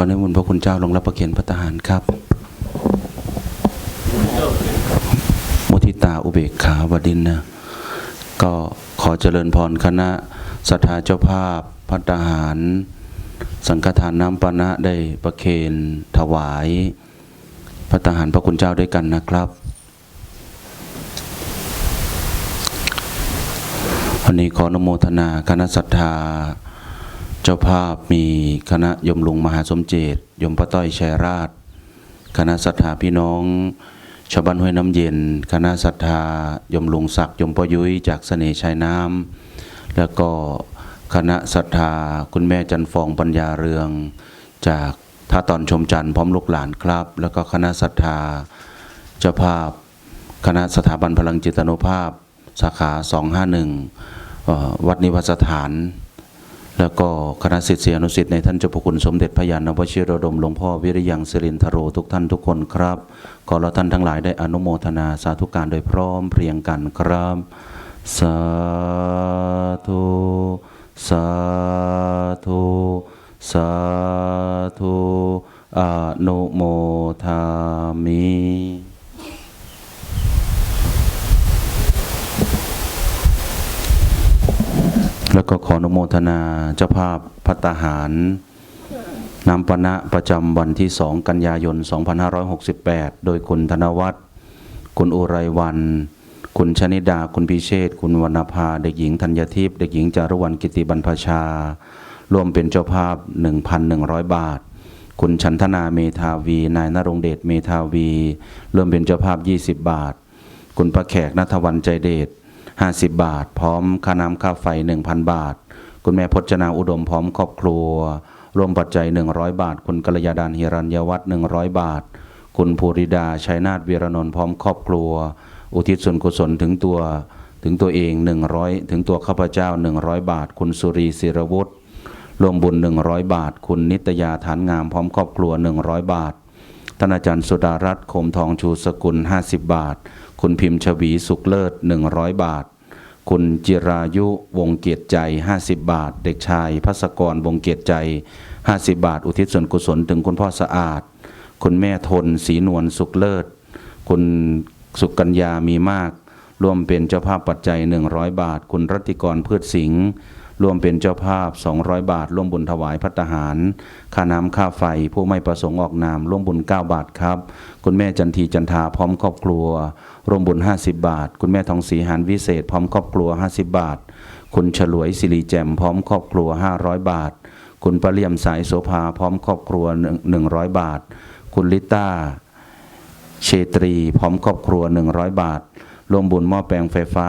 ขอในมนพระคุณเจ้าลงรับประเคนพระทหารครับมุทิตาอุเบกขาวดินนะก็ขอเจริญพรคณะศรัทธาเจ้าภาพพัฒหาร สังฆทานน้ำปานะได้ประเคนถวาย พระทหารพระคุณเจ้าด้วยกันนะครับวันนี้ขออนุโมทนาคณะศรัทธา จ้าภาพมีคณะยมลุงมหาสมเจตยมพระต้อยชัยราช คณะศรัทธาพี่น้องชาวบ้านห้วยน้ำเย็น คณะศรัทธายมลุงศักดิ์ยมปอยุ้ยจากเสน่ห์ชายน้ำแล้วก็คณะศรัทธาคุณแม่จันฟองปัญญาเรือง จากท่าตอนชมจันทร์พร้อมลูกหลานครับ แล้วก็คณะศรัทธาเจ้าภาพ คณะสถาบันพลังจิตนุภาพ สาขา 251เอ่อวัดนิวัตสถาน แล้วก็คณะศิษยานุศิษย์ในท่านเจ้าพระคุณสมเด็จพระยานวชิรดมหลวงพ่อวิริยังสิรินทโรทุกท่านทุกคนครับ ขอเราท่านทั้งหลายได้อนุโมทนาสาธุการโดยพร้อมเพรียงกันครับ สาธุ สาธุ สาธุอนุโมทามิ แล้วก็ขออนุโมทนาเจ้าภาพพัตาหารนำปณะประจำวันที่2กันยายน 2568 โดยคุณธนวัฒน์คุณอุไรวัน คุณชนิดา คุณพิเชษ คุณวรรณภา เด็กหญิงธัญทิพย์ เด็กหญิงจารุวรรณกิติบรรพชา ร่วมเป็นเจ้าภาพ 1,100 บาท คุณชันธนาเมธาวี นายนรงเดชเมธาวี ร่วมเป็นเจ้าภาพ 20 บาท คุณประแขกนัทวันใจเดช 50 บาท พร้อมค่าน้ำค่าไฟ 1,000 บาท คุณแม่พจนาอุดมพร้อมครอบครัว รวมปัจจัย 100 บาท คุณกัลยาดานฮิรัญยวัฒน์100 บาท คุณภูริดาชัยนาทวีรนนท์พร้อมครอบครัว อุทิศส่วนกุศลถึงตัวถึงตัวเอง 100 ถึงตัวข้าพเจ้า 100 บาท คุณสุรีศิรวุฒิรวมบุญ 100 บาท คุณนิตยาฐานงามพร้อมครอบครัว 100 บาทท่านอาจารย์สุดารัตน์โคมทองชูสกุล 50 บาท คุณพิมพ์ชวีสุขเลิศ 100 บาท คุณจิรายุวงเกียรติใจ 50 บาท เด็กชายพัสกรวงเกียรติใจ 50 บาท อุทิศส่วนกุศลถึงคุณพ่อสะอาด คุณแม่ทนศรีนวลสุขเลิศ คุณสุกัญญามีมากร่วมเป็นเจ้าภาพปัจจัย 100 บาท คุณรัติกรพืชสิงห์ร่วมเป็นเจ้าภาพ 200 บาท ร่วมบุญถวายพัตตาหาร ค่าน้ำค่าไฟ ผู้ไม่ประสงค์ออกนาม ร่วมบุญ 9 บาทครับ คุณแม่จันทีจันทาพร้อมครอบครัว รวมบุญ 50 บาท คุณแม่ทองศรีหานวิเศษ พร้อมครอบครัว 50 บาท คุณฉลวยสิริแจ่มพร้อมครอบครัว 500 บาท คุณประเลี่ยมสายโสภาพร้อมครอบครัว 100 บาท คุณลิต้าเชตรี พร้อมครอบครัว 100 บาท รวมบุญหม้อแปลงไฟฟ้า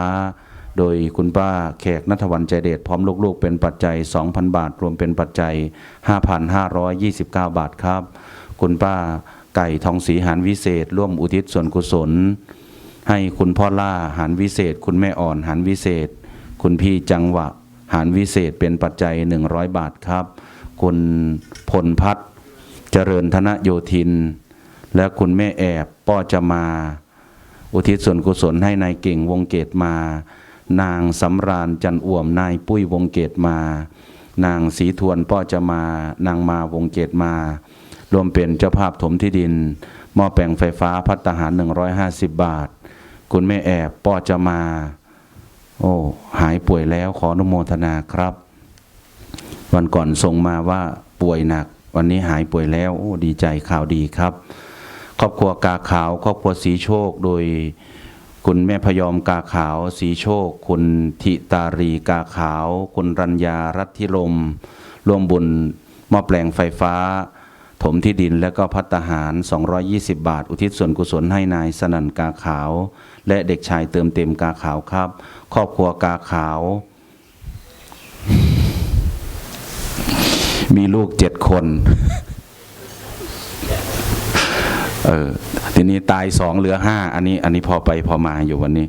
โดยคุณป้าแขกนัทวันใจเดชพร้อมลูกๆ เป็นปัจจัย 2,000 บาท รวมเป็นปัจจัย 5,529 บาทครับ คุณป้าไก่ทองศรีหานวิเศษ ร่วมอุทิศส่วนกุศล ให้คุณพ่อล่าหานวิเศษ คุณแม่อ่อนหานวิเศษ คุณพี่จังหวะ หานวิเศษเป็นปัจจัย 100 บาทครับ คุณพลพัฒน์เจริญธนโยธิน และคุณแม่แอบป้อจะมา อุทิศส่วนกุศลให้นายเก่งวงเกตมา นางสำราญจันอ่วมนายปุ้ยวงเกตมา นางสีทวนป้อจะมา นางมาวงเกตมารวมเป็นเจ้าภาพถมที่ดินหม้อแปลงไฟฟ้าพัฒหาร150 บาท คุณแม่แอบปอจะมา โอ้หายป่วยแล้วขออนุโมทนาครับ วันก่อนส่งมาว่าป่วยหนัก วันนี้หายป่วยแล้วโอ้ดีใจข่าวดีครับ ครอบครัวกาขาวครอบครัวสีโชคโดยคุณแม่พยอมกาขาวสีโชค คุณทิตารีกาขาว คุณรัญญารัตทิลมร่วมบุญม้อแปลงไฟฟ้า ถมที่ดินและก็พัตตาหาร 220 บาท อุทิศส่วนกุศลให้นายสนั่นกาขาว และเด็กชายเติมเต็มกาขาวครับ ครอบครัวกาขาว มีลูกเจ็ดคนเออทีนี้ตายสองเหลือห้าอันนี้ อันนี้พอไปพอมาอยู่วันนี้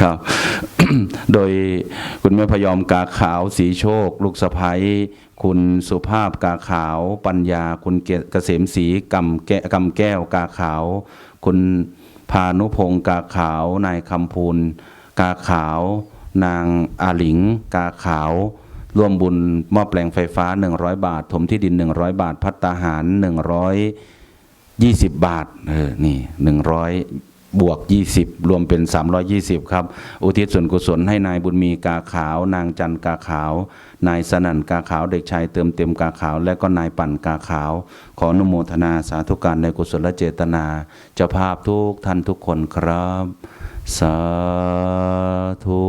ครับ โดยคุณแม่พยอมกาขาวสีโชค ลูกสะพ้ยคุณสุภาพกาขาว ปัญญา คุณเกษมศรีกำแก้กำแก้วกาขาว คุณพานุพงศ์กาขาว นายคำพูนกาขาว นางอาหลิง กาขาวร่วมบุญม้อแปลงไฟฟ้า 100 บาท ถมที่ดิน 100 บาท พัตตาหาร 120 บาทเออนี่100 บวก 20 รวมเป็น 320 ครับ อุทิศส่วนกุศลให้นายบุญมีกาขาว นางจันกาขาว นายสนั่นกาขาว เด็กชายเติมเต็มกาขาว และก็นายปั่นกาขาว ขออนุโมทนาสาธุการในกุศลเจตนา เจ้าภาพทุกท่านทุกคนครับ สาธุ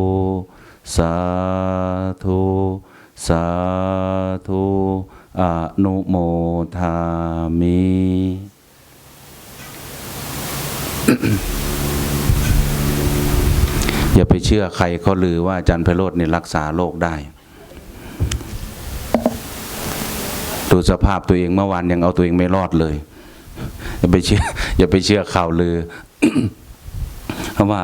สาธุ สาธุอนุโมทามิ อย่าไปเชื่อใครเขาลือว่าอาจารย์ไพโรธเนี่ยรักษาโรคได้ ดูสภาพตัวเองเมื่อวานยังเอาตัวเองไม่รอดเลย อย่าไปเชื่ออย่าไปเชื่อข่าวลือ เพราะว่า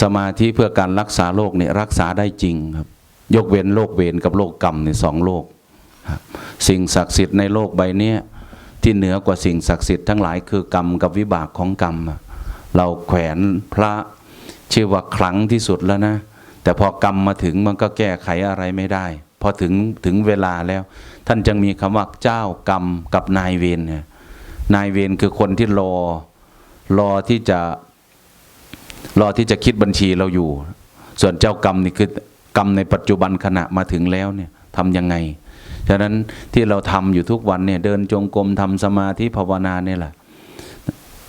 สมาธิเพื่อการรักษาโรคเนี่ยรักษาได้จริงครับ ยกเว้นโรคเวรกับโรคกรรมเนี่ยสองโรคสิ่งศักดิ์สิทธิ์ในโลกใบเนี้ยที่เหนือกว่าสิ่งศักดิ์สิทธิ์ทั้งหลายคือกรรมกับวิบากของกรรม เราแขวนพระ ชื่อว่าครั้งที่สุดแล้วนะ แต่พอกรรมมาถึงมันก็แก้ไขอะไรไม่ได้ พอถึงถึงเวลาแล้ว ท่านจึงมีคำว่าเจ้ากรรมกับนายเวรเนี่ยนายเวรคือคนที่รอรอที่จะรอที่จะคิดบัญชีเราอยู่ ส่วนเจ้ากรรมนี่คือกรรมในปัจจุบันขณะมาถึงแล้วเนี่ยทำยังไง ฉะนั้นที่เราทำอยู่ทุกวันเนี่ยเดินจงกรมทำสมาธิภาวนาเนี่ยแหละ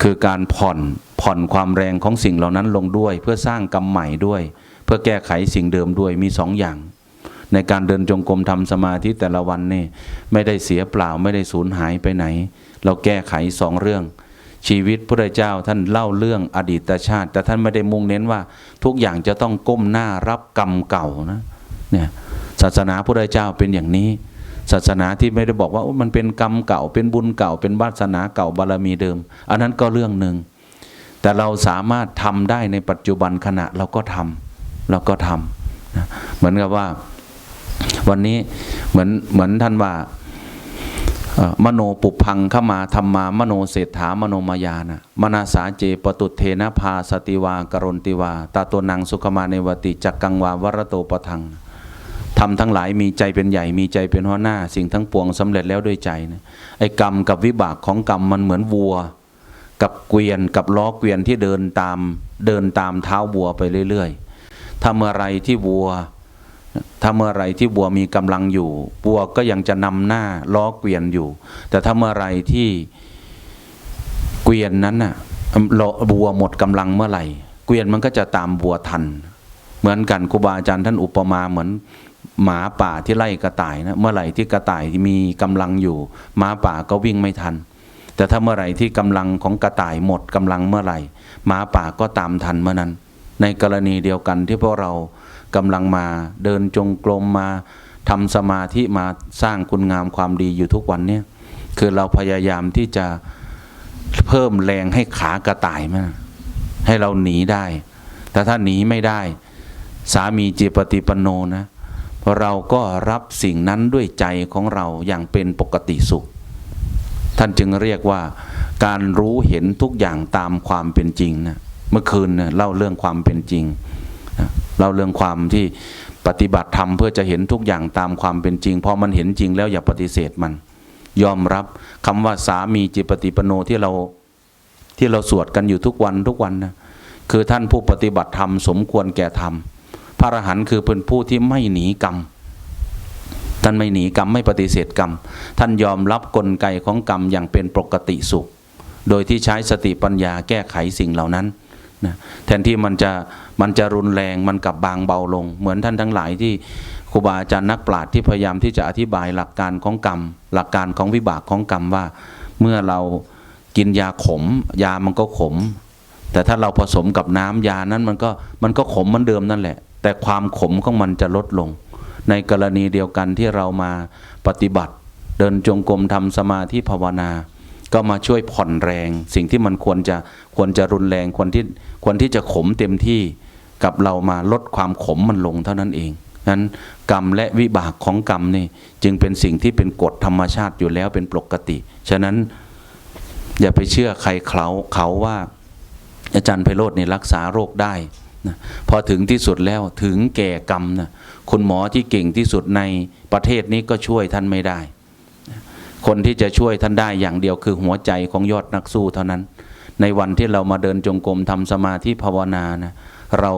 คือการผ่อน ผ่อนความแรงของสิ่งเหล่านั้นลงด้วย เพื่อสร้างกรรมใหม่ด้วย เพื่อแก้ไขสิ่งเดิมด้วยมีสองอย่าง ในการเดินจงกรมทำสมาธิแต่ละวันนี่ไม่ได้เสียเปล่าไม่ได้สูญหายไปไหน เราแก้ไขสองเรื่อง ชีวิตพระเจ้าท่านเล่าเรื่องอดีตชาติ แต่ท่านไม่ได้มุ่งเน้นว่า ทุกอย่างจะต้องก้มหน้ารับกรรมเก่านะเนี่ยศาสนาพระเจ้าเป็นอย่างนี้ศาสนาที่ไม่ได้บอกว่ามันเป็นกรรมเก่าเป็นบุญเก่าเป็นวาสนาเก่าบารมีเดิม อันนั้นก็เรื่องหนึ่ง แต่เราสามารถทำได้ในปัจจุบันขณะเราก็ทำเราก็ทำนะเหมือนกับว่า วันนี้เหมือนเหมือนท่านว่ามโนปุพังเข้ามาธรรมามโนเศรษฐามโนมายานะมนาสาเจปตุเทนะพาสติวากรนติวา ตาตัวนังสุขมาเนวติจักกังวาวรโตปทังทำทั้งหลายมีใจเป็นใหญ่มีใจเป็นหัวหน้า สิ่งทั้งปวงสำเร็จแล้วด้วยใจนะไอ้กรรมกับวิบากของกรรมมันเหมือนวัว กับเกวียนกับล้อเกวียนที่เดินตามเดินตามเท้าวัวไปเรื่อยๆถ้าเมื่อไรที่วัวถ้าเมื่อไรที่วัวมีกำลังอยู่วัวก็ยังจะนำหน้าล้อเกวียนอยู่ แต่ถ้าเมื่อไรที่เกวียนนั้นน่ะล้อวัวหมดกำลังเมื่อไหร่ เกวียนมันก็จะตามวัวทัน เหมือนกันครูบาอาจารย์ท่านอุปมาเหมือนหมาป่าที่ไล่กระต่ายนะเมื่อไหร่ที่กระต่ายมีกำลังอยู่หมาป่าก็วิ่งไม่ทัน แต่ถ้าเมื่อไหร่ที่กำลังของกระต่ายหมดกำลังเมื่อไหร่หมาป่าก็ตามทันเมื่อนั้น ในกรณีเดียวกันที่พวกเรากำลังมาเดินจงกรมมาทำสมาธิมาสร้างคุณงามความดีอยู่ทุกวันเนี่ยคือเราพยายามที่จะเพิ่มแรงให้ขากระต่ายมาให้เราหนีได้ แต่ถ้าหนีไม่ได้ สามีจิปฏิปโนนะเราก็รับสิ่งนั้นด้วยใจของเราอย่างเป็นปกติสุข ท่านจึงเรียกว่าการรู้เห็นทุกอย่างตามความเป็นจริงนะเมื่อคืนเนี่ยเล่าเรื่องความเป็นจริงนะเล่าเรื่องความที่ปฏิบัติธรรมเพื่อจะเห็นทุกอย่างตามความเป็นจริงพอมันเห็นจริงแล้วอย่าปฏิเสธมัน ยอมรับคำว่าสามีจิปฏิปโนที่เราที่เราสวดกันอยู่ทุกวันทุกวันนะคือท่านผู้ปฏิบัติธรรมสมควรแก่ธรรมพระอรหันต์คือเป็นผู้ที่ไม่หนีกรรม ท่านไม่หนีกรรมไม่ปฏิเสธกรรม ท่านยอมรับกลไกของกรรมอย่างเป็นปกติสุข โดยที่ใช้สติปัญญาแก้ไขสิ่งเหล่านั้นนะแทนที่มันจะมันจะรุนแรงมันกลับบางเบาลง เหมือนท่านทั้งหลายที่ครูบาอาจารย์นักปราชญ์ที่พยายามที่จะอธิบายหลักการของกรรม หลักการของวิบากของกรรมว่า เมื่อเรากินยาขม ยามันก็ขม แต่ถ้าเราผสมกับน้ำยานั้นมันก็มันก็ขมเหมือนเดิมนั่นแหละ แต่ความขมของมันจะลดลง ในกรณีเดียวกันที่เรามาปฏิบัติ เดินจงกรมทำสมาธิภาวนา ก็มาช่วยผ่อนแรง สิ่งที่มันควรจะควรจะรุนแรงควรที่ควรที่จะขมเต็มที่กับเรามาลดความขมมันลงเท่านั้นเองนั้นกรรมและวิบากของกรรมนี่จึงเป็นสิ่งที่เป็นกฎธรรมชาติอยู่แล้วเป็นปกติ ฉะนั้นอย่าไปเชื่อใครเขาเขาว่าอาจารย์ไพโรธนี่รักษาโรคได้นะพอถึงที่สุดแล้วถึงแก่กรรมนะ คุณหมอที่เก่งที่สุดในประเทศนี้ก็ช่วยท่านไม่ได้ คนที่จะช่วยท่านได้อย่างเดียวคือหัวใจของยอดนักสู้เท่านั้น ในวันที่เรามาเดินจงกรมทำสมาธิภาวนานะเรา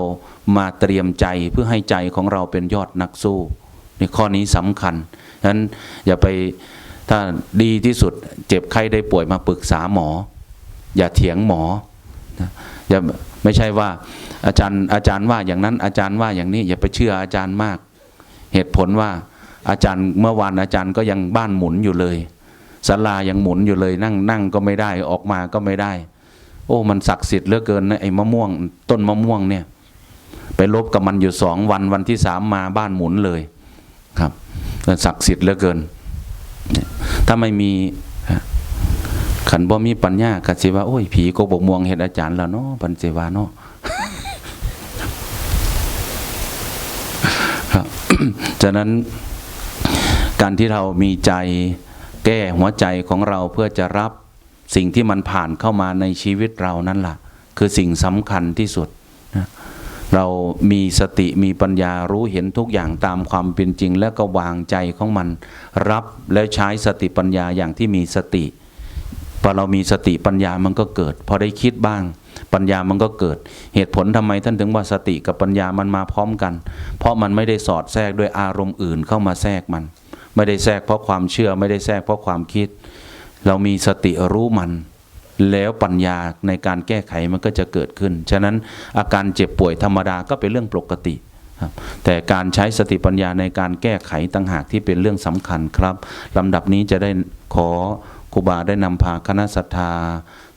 มาเตรียมใจเพื่อให้ใจของเราเป็นยอดนักสู้ในข้อนี้สำคัญฉะนั้นอย่าไปถ้าดีที่สุดเจ็บไข้ได้ป่วยมาปรึกษาหมอ อย่าเถียงหมอนะอย่า ไม่ใช่ว่าอาจารย์อาจารย์ว่าอย่างนั้นอาจารย์ว่าอย่างนี้อย่าไปเชื่ออาจารย์มาก เหตุผลว่าอาจารย์เมื่อวานอาจารย์ก็ยังบ้านหมุนอยู่เลยศาลายังหมุนอยู่เลยนั่งนั่งก็ไม่ได้ออกมาก็ไม่ได้ โอ้มันศักดิ์สิทธิ์เหลือเกินนะไอ้มะม่วง ต้นมะม่วงเนี่ย ไปลบกับมันอยู่สองวันวันที่สามมาบ้านหมุนเลยครับศักดิ์สิทธิ์เหลือเกิน ถ้าไม่มี ขันบ่มีปัญญากสิว่า โอ้ย ผีโกบกม่วงเห็นอาจารย์แล้วเนาะปันเสวาเนาะครับฉะนั้นการที่เรามีใจแก้หัวใจของเราเพื่อจะรับสิ่งที่มันผ่านเข้ามาในชีวิตเรานั่นแหละคือสิ่งสำคัญที่สุดนะเรามีสติมีปัญญารู้เห็นทุกอย่างตามความเป็นจริง แล้วก็วางใจของมัน รับแล้วใช้สติปัญญาอย่างที่มีสติ พอเรามีสติปัญญามันก็เกิด พอได้คิดบ้าง ปัญญามันก็เกิด เหตุผลทำไมท่านถึงว่าสติกับปัญญามันมาพร้อมกัน เพราะมันไม่ได้สอดแทรกด้วยอารมณ์อื่นเข้ามาแทรกมัน ไม่ได้แทรกเพราะความเชื่อไม่ได้แทรกเพราะความคิด เรามีสติรู้มัน แล้วปัญญาในการแก้ไขมันก็จะเกิดขึ้น ฉะนั้นอาการเจ็บป่วยธรรมดาก็เป็นเรื่องปกติครับแต่การใช้สติปัญญาในการแก้ไขต่างหากที่เป็นเรื่องสำคัญครับลำดับนี้จะได้ขอ รูบาได้นำพาคณะศรัทธา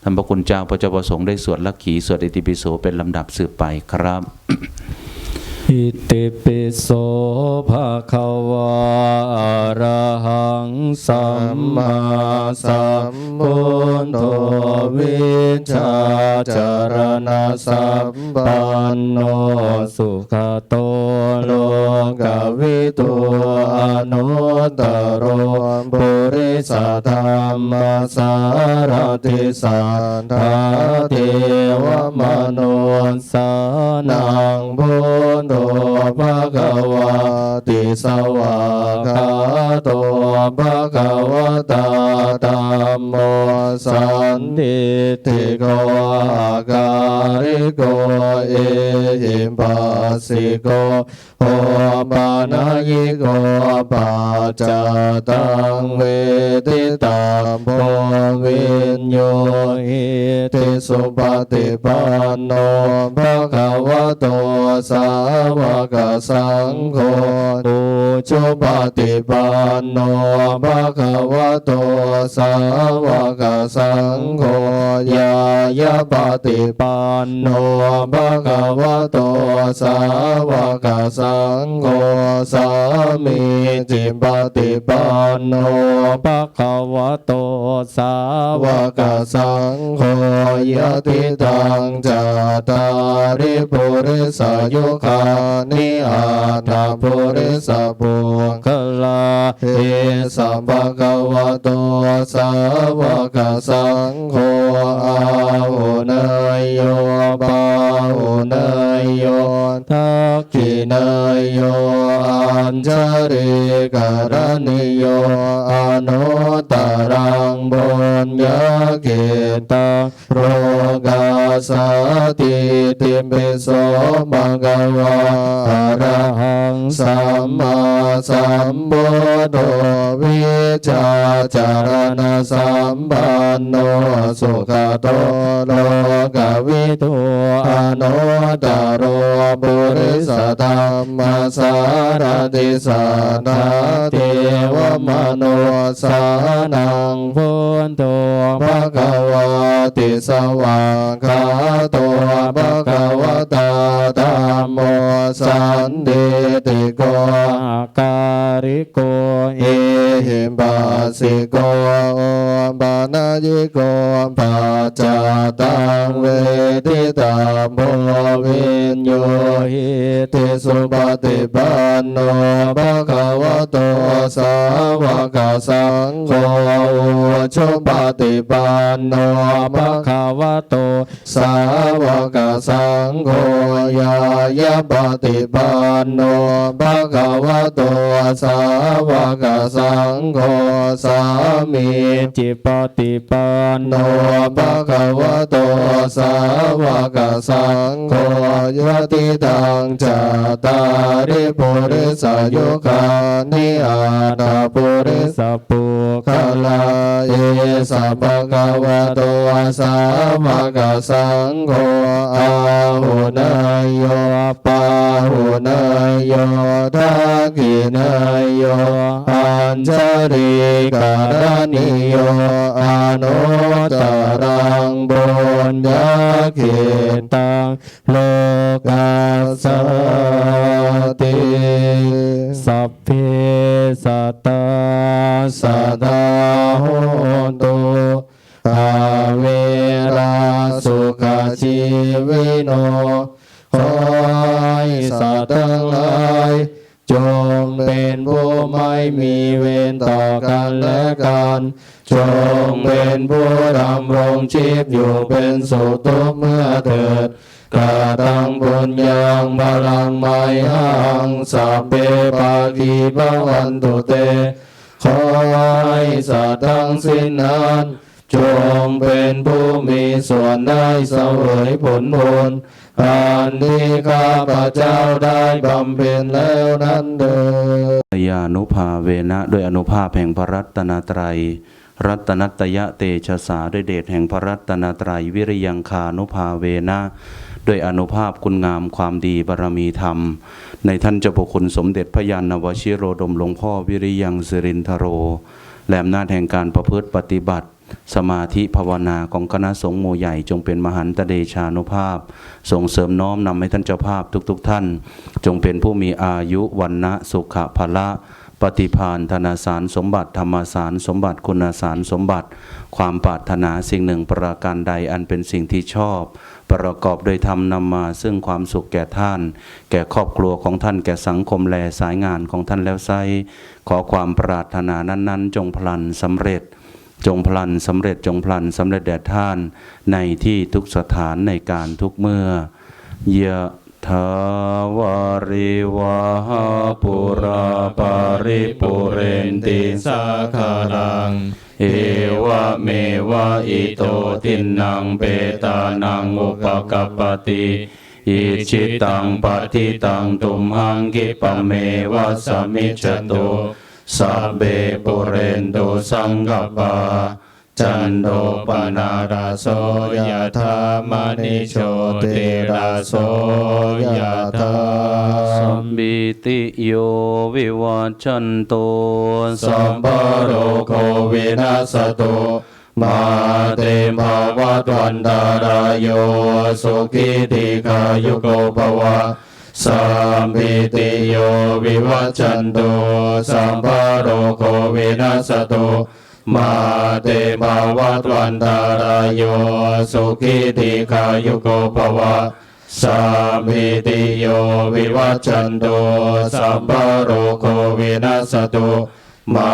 ท่านพระคุณเจ้าพระเจ้าประสงค์ได้สวดลักขีสวดอิติปิโสเป็นลำดับสืบไปครับ อิติปิโสภะคะวะอะระหังสัมมาสัมพุทโธวิชชาจารณะสัมปันโนสุขโตโลกวิทูอนุตโรปุริสธรรมสารติสัทธาเทวมโนสานังพุ โธภะคะวะติสวากาโต ภะคะวะตาธัมโมสันติติโกอาการิโกเอหิปัสสิโกโอปานายิโกปัจจตังเวทิตังโพวิญโยหิติสุปฏิปันโนภะคะวะโตสาวกสังโฆตุจุปฏิปันโนภะคะวะโตสาวกสังโฆยายาปฏิปันโนภะคะวะโตสาวกสังโฆสามีจิปฏิปันโนภะคะวะโตสาวกสังโฆยะติตังจัตตาริปุริสายุคานิอาตาปุริสปุคลาเอสัมภะคะวะโตสาวกสังโฆอาหุเนยโยปาหุเนยโยทักขิเนยโยอัญชริกรณิโยอนุตรังบุญญาเกตังโรกาสติติปิโสมะกวาอะระหั งสัมมาสัมพุทโธวิชาจารณะสัมปันโนสุขโตโลกวิทูอนุตโรปุริสธรรมสารติสัทธาเทวมโนสานังพุทโธภะคะวะติสวากาโตภะคะวะตาธัมโมสันติติโกอาการิโกเอหิปัสสิโกโอปานายิโกปัจจตังเวทิตาโมวินโยหิติสุปฏิปันโนภะคะวะโตสาววกสังโฆชุปฏิปันโนภะคะวะโตสาวกสังโฆยายาปฏิปันโนภะคะวะโตสาวกสังโฆสามีจิปติปันโนภะคะวะโตสาวกสังโฆยะติตังจัตตาริปุริสายุคานิอาตาปุริสัพุ คาลาเอสัพพะคะวะโตอาสาวกสังโฆอาหุนายโยปาหุนายโยทักขินายโยอัญชริการณิโยอนุตตรังบุญญาเขตังโลกัสสติ พเพสัตตาสะดาโหตุอาเวราสุขชีวิโนขอให้สัตว์ทั้งหลายจงเป็นผู้ไม่มีเวรต่อกันและกัน จงเป็นผู้ดำรงชีพอยู่เป็นสุขทุกเมื่อเถิด กรตังบุญยังบาลังไมหังสัพเพปากีภวันตุเต ขอให้สัตว์ทั้งสิ้นนั้นจงเป็นผู้มีส่วนได้เสวยผลบุญอันที่ข้าพระเจ้าได้บำเพ็ญแล้วนั้นเถิดยานุภาเวนะด้วยอนุภาพแห่งพระรัตนตรัย รัตนัตยะเตชะสาด้วยเดชแห่งพระรัตนตรัยวิริยังคานุภาเวนะ ด้วยอนุภาพคุณงามความดีบารมีธรรม ในท่านเจ้าพระคุณสมเด็จพระยานนวชิโรดมหลวงพ่อวิริยังสิรินทโร และอำนาจแห่งการประพฤติปฏิบัติ สมาธิภาวนาของคณะสงฆ์หมู่ใหญ่จงเป็นมหันตเดชานุภาพ ส่งเสริมน้อมนำให้ท่านเจ้าภาพทุกๆทท่าน จงเป็นผู้มีอายุวันนะสุขภละ ปฏิพานธนาสารสมบัติธรรมสารสมบัติคุณสารสมบัติ ความปรารถนาสิ่งหนึ่งประการใดอันเป็นสิ่งที่ชอบ ประกอบโดยธรรมนำมาซึ่งความสุขแก่ท่าน แก่ครอบครัวของท่านแก่สังคมแลสายงานของท่านแล้วไซขอความปรารถนานั้นๆ จงพลันสำเร็จจงพลันสำเร็จจงพลันสำเร็จแด่ท่าน ในที่ทุกสถานในการทุกเมื่อยะ ทาวาริวาหาปุราปาริปุเรนติสาคารัง เอวะเมวะอิโตทินังเปตานังอุปกปปติอิชิตังปฏิตังตุมหังกิปเมวะสมิจตุสัเบปุเรนตุสังกปา จันโดปนาราโสยธามณิโชติราโสยธาสัมบิติโยวิวัชชันโตสัมปโรโควินาสตุมาเตภาวัตวันตารายโยสุขิติขายุโกภวะสัมพิติโยวิวัชชันตุสัมปโรโควินาสตุ มาเตภาวัตวันตารายโยสุขิติขายุโกภวะสัมพิติโยวิวัชชันตุสัพพโรโควินัสตุมา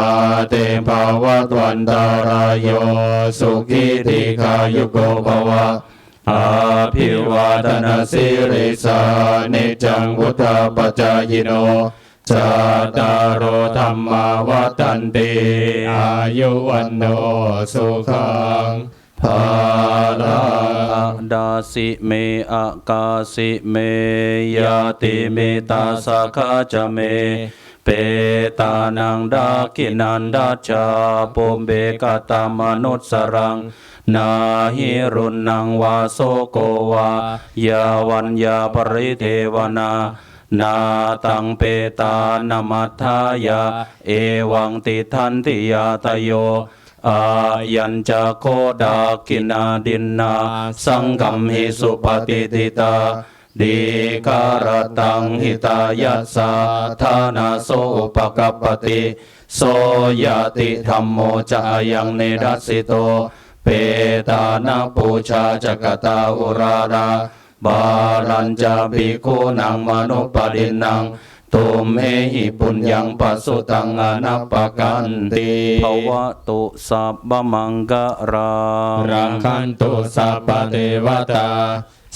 เตภาวัตวันตารายโยสุขิติขายุโกภวะอาภิวาทนาสิริสานิจังวุธาปจายโน จาตารโอธรรมาวัฏันติอายุวันโนสุขังภาลังดาสิเมอากาสิเมยาติเมตาสาคาจเม เปตานังดากินันดาชาปุมเบกตามนุสรังนาหิรุนังวาโสโกวายาวันยาปริเทวนา นาตังเปตานามัทายาเอวังติทันติยาตโยอายัญจะโคดากินาดินนาสังกัมหิสุปฏิทิตาดีการตังหิตายะสาธานาโสอุปกปติโสยติธรรมโมจะยังเนรัสสิโต เปตานาปูชาจกตาอุรารา บาลัญจะภิกขุนังมนุปปดินังโตตุมเมหิปุญญังปัสสุตังอนัปปกันติภวะตุสัพพมังกะรารังคันตุสัพพเทวตา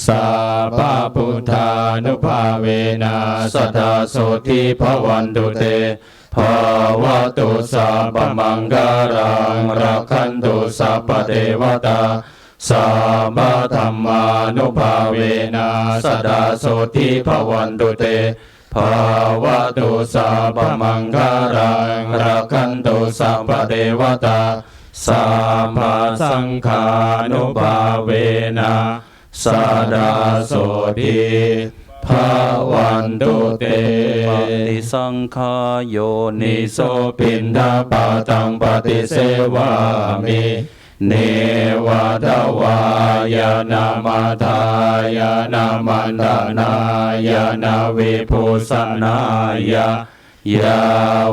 สัพพพุทธานุภาเวนะสัทธาโสทิภวันตุเตภาวะตุสัพพมังการังรักขันตุสัพพเทวตา สัพพธรรมานุภาเวนะสัทธาโสทิภวันตุเตภาวะตุสัพพมังการังรักขันตุสัพพเทวตาสัมมาสังขานุภาเวนะสาดาโสทิภาวันตุเตปฏิสังขายโยนินิโสปินดาปาตังปฏิเสวามิ เนวาดาวายานามาทายานามันดานายานาวิภูสนายายา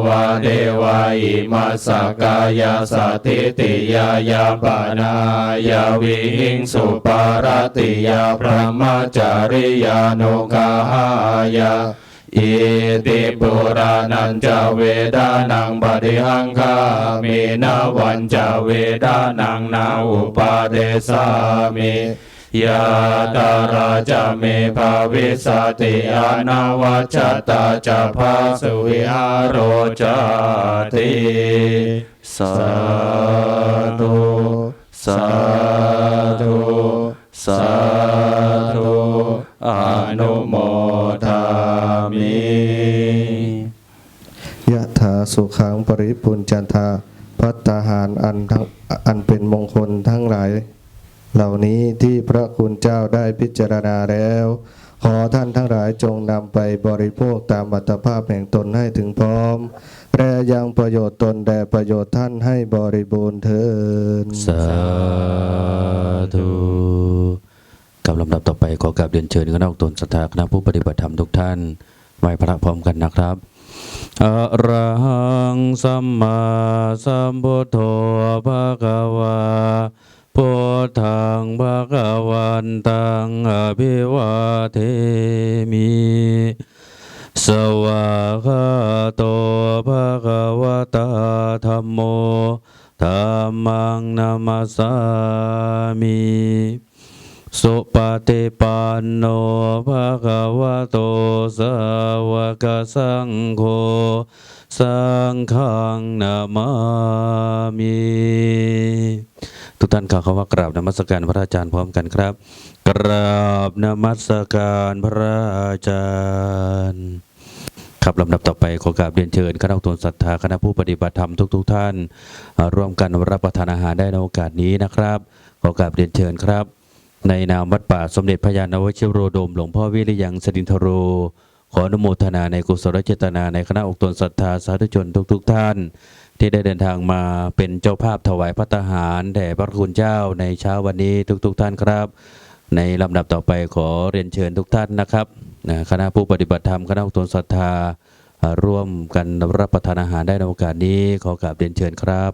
วาเดวาอิมาสกายาสติติยายาปนายาวิหิงสุปารติยาพระมจริยานุกาหายา อิติปุรานันจะเวดานังปฏิหังคามีนาวันจะเวดานังนาอุปาเดสามิยาตาราจะเมภาวิสติอานาวัจตาจะภาสุวิหารโรจาติสาสาธุสาธุสา ยะถาสุขังปริปุญจันทาพัตตาหารอันทั้งอันเป็นมงคลทั้งหลาย เหล่านี้ที่พระคุณเจ้าได้พิจารณาแล้ว ขอท่านทั้งหลายจงนำไปบริโภคตามอัตภาพแห่งตนให้ถึงพร้อมและยังประโยชน์ตนแด่ประโยชน์ท่านให้บริบูรณ์เถิดสาธุกับลำดับต่อไปขอกราบเรียนเชิญคณะตนศรัทธาคณะผู้ปฏิบัติธรรมทุกท่าน ไหว้พระพร้อมกันนะครับอะระหังสัมมาสัมพุทโธภะคะวาพุทธังภะคะวันตังอภิวาเทมิสวากขาโตภะคะวะตาธัมโมธัมมังนามัสสามิ สุปฏิปันโนภะคะวะโตสาวกสังโฆสังฆังนามามิทุกท่านข่าวคำว่ากราบนมัสการพระอาจารย์พร้อมกันครับ กราบนมัสการพระอาจารย์ครับลำดับต่อไปขอกราบเรียนเชิญคณะทุนศรัทธาคณะผู้ปฏิบัติธรรมทุกๆทท่าน ร่วมกันรับประทานอาหารได้ในโอกาสนี้นะครับ ขอกราบเรียนเชิญครับ ในนามวัดป่าสมเด็จพระยาณวชิโรดม หลวงพ่อวิริยังสดินทโร ขออนุโมทนาในกุศลเจตนาในคณะอกตนศรัทธาสาธุชนทุกๆทท่าน ที่ได้เดินทางมาเป็นเจ้าภาพถวายพระทหารแด่พระคุณเจ้าในเช้าวันนี้ทุกๆทท่านครับ ในลำดับต่อไปขอเรียนเชิญทุกท่านนะครับคณะผู้ปฏิบัติธรรมคณะอกตนศรัทธาอ่าร่วมกันรับประทานอาหารได้ในโอกาสนี้ขอกราบเรียนเชิญครับ